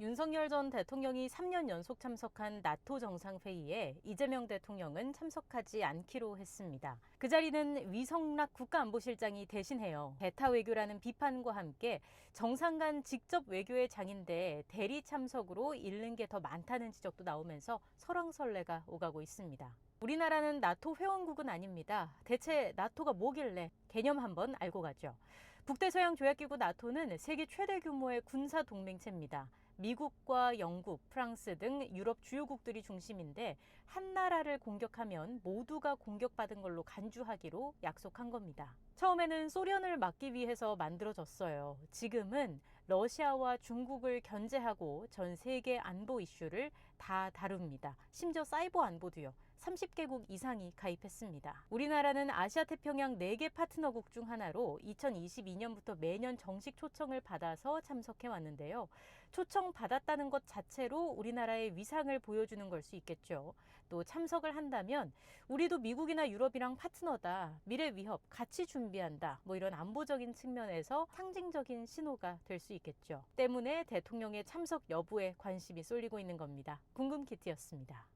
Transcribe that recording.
윤석열 전 대통령이 3년 연속 참석한 나토 정상회의에 이재명 대통령은 참석하지 않기로 했습니다. 그 자리는 위성락 국가안보실장이 대신해요. 대타 외교라는 비판과 함께 정상 간 직접 외교의 장인데 대리 참석으로 잃는 게 더 많다는 지적도 나오면서 설왕설래가 오가고 있습니다. 우리나라는 나토 회원국은 아닙니다. 대체 나토가 뭐길래 개념 한번 알고 가죠. 북대서양 조약기구 나토는 세계 최대 규모의 군사 동맹체입니다. 미국과 영국, 프랑스 등 유럽 주요국들이 중심인데 한 나라를 공격하면 모두가 공격받은 걸로 간주하기로 약속한 겁니다. 처음에는 소련을 막기 위해서 만들어졌어요. 지금은 러시아와 중국을 견제하고 전 세계 안보 이슈를 다 다룹니다. 심지어 사이버 안보도요. 30개국 이상이 가입했습니다. 우리나라는 아시아 태평양 4개 파트너국 중 하나로 2022년부터 매년 정식 초청을 받아서 참석해 왔는데요. 초청 받았다는 것 자체로 우리나라의 위상을 보여주는 걸 수 있겠죠. 또 참석을 한다면 우리도 미국이나 유럽이랑 파트너다. 미래 위협 같이 준비한다. 뭐 이런 안보적인 측면에서 상징적인 신호가 될 수 있겠죠. 때문에 대통령의 참석 여부에 관심이 쏠리고 있는 겁니다. 궁금키트였습니다.